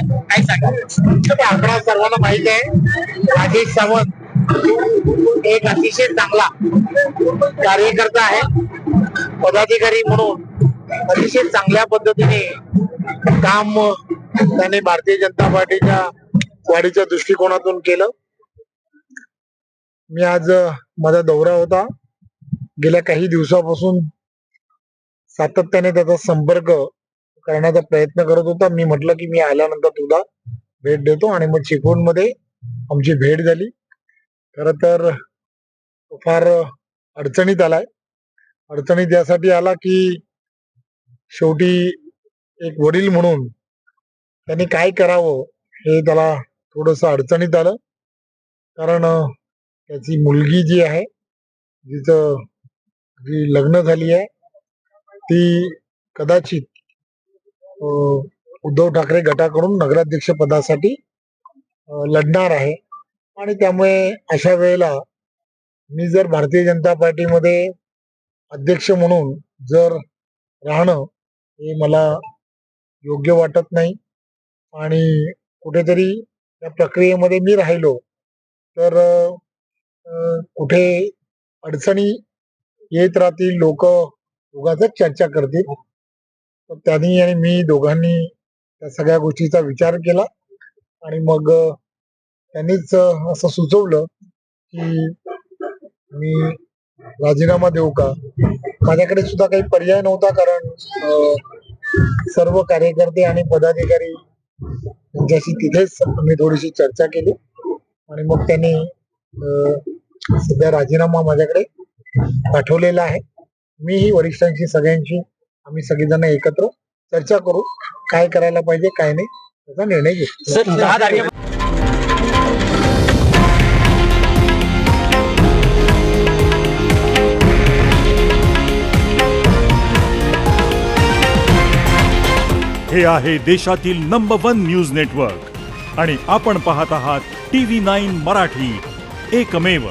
आहे काय सांगा आपणा सर्वांना माहीत आहे राजेश सावंत एक अतिशय चांगला कार्यकर्ता आहे पदाधिकारी म्हणून अतिशय चांगल्या पद्धतीने काम त्याने भारतीय जनता पार्टीच्या वाढीच्या दृष्टिकोनातून केलं. मी आज माझा दौरा होता. गेल्या काही दिवसापासून सातत्याने त्याचा संपर्क करण्याचा प्रयत्न करत होता. मी म्हटलं की मी आल्यानंतर तुला भेट देतो आणि मग चिपळूणमध्ये आमची भेट झाली. खर तर फार अडचणीत आलाय. अडचणीत यासाठी आला की शेवटी एक वडील म्हणून त्यांनी काय करावं हे त्याला थोडस अडचणीत आलं. कारण त्याची मुलगी जी आहे जिचं जी लग्न झाली आहे ती कदाचित उद्धव ठाकरे गटाकडून नगराध्यक्ष पदासाठी लढणार आहे. आणि त्यामुळे अशा वेळेला मी जर भारतीय जनता पार्टीमध्ये अध्यक्ष म्हणून जर राहणं हे मला योग्य वाटत नाही. आणि कुठेतरी या प्रक्रियेमध्ये मी राहिलो तर कुठे अडचणी येत राहतील लोक उगाच चर्चा करतील. त्यांनी आणि मी दोघांनी त्या सगळ्या गोष्टीचा विचार केला. आणि मग त्यांनीच असं सुचवलं की मी राजीनामा देऊ का? माझ्याकडे सुद्धा काही पर्याय नव्हता कारण सर्व कार्यकर्ते आणि पदाधिकारी यांच्याशी तिथेच मी थोडीशी चर्चा केली. आणि मग त्यांनी सध्या राजीनामा माझ्याकडे पाठवलेला आहे. मीही वरिष्ठांशी सगळ्यांशी आम्ही सगळेजण एकत्र चर्चा करू काय करायला पाहिजे काय नाही त्याचा निर्णय घेऊ. हे आहे देशातील नंबर वन न्यूज नेटवर्क आणि आपण पाहत आहात टी व्ही नाईन मराठी. एकमेव